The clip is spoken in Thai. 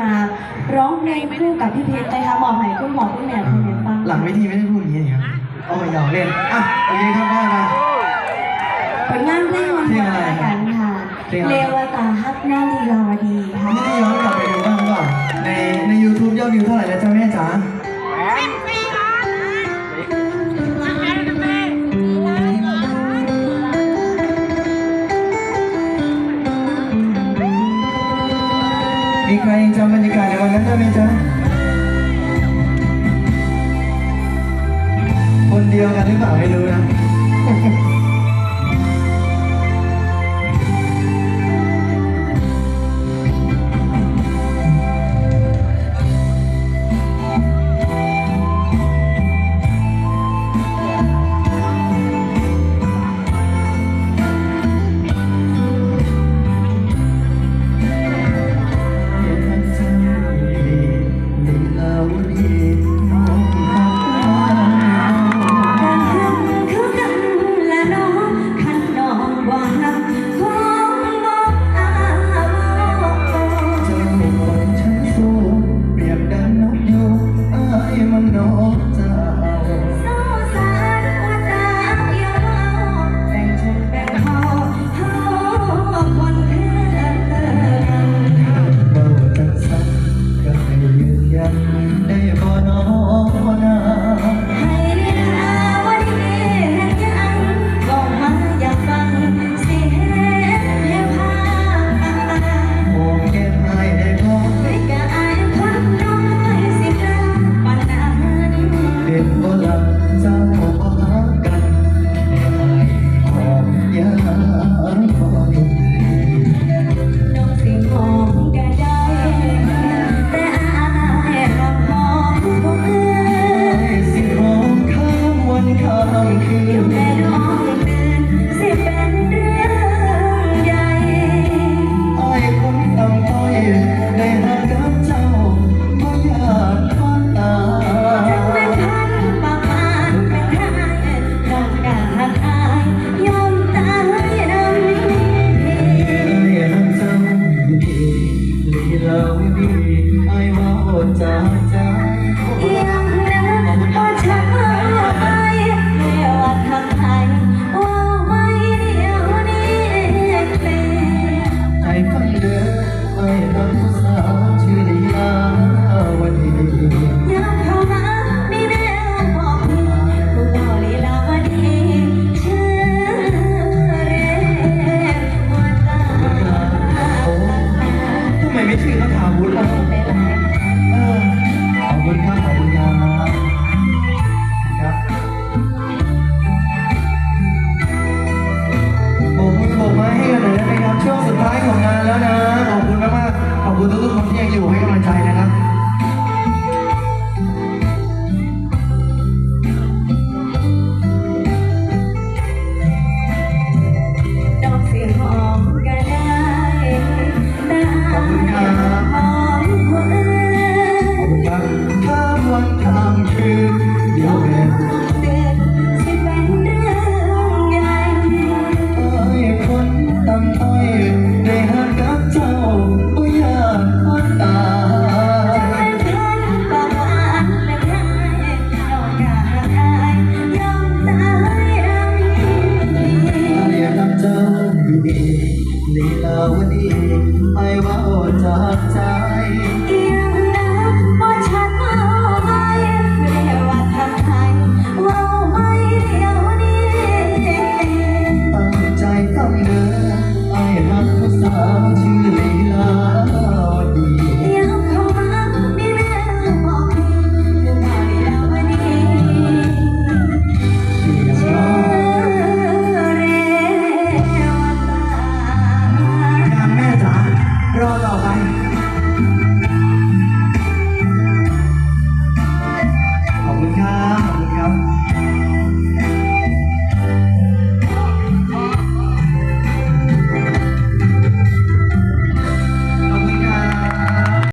มาร้องเพลงคู่กับพี่เพชรนะคะหมอไหมคุณหมอคุณแหม่คุณเห็นบ้างหลังไม่ดีไม่ได้พูดอย่างนี้ครับโอ้หยอกเล่นอะโอเคครับว่ามาผลงานเพลงวันนี้กันค่ะเลวตาฮักหน้าลีลาวดี มีใครยังจำบรรยากาศในวันนั้นได้ไหมจ๊ะ คนเดียวกันหรือเปล่าไม่รู้นะ be die for yeah. ไม่ชื่อมะขามวุ้นขอบคุณครับขอบคุณครับ eu quero.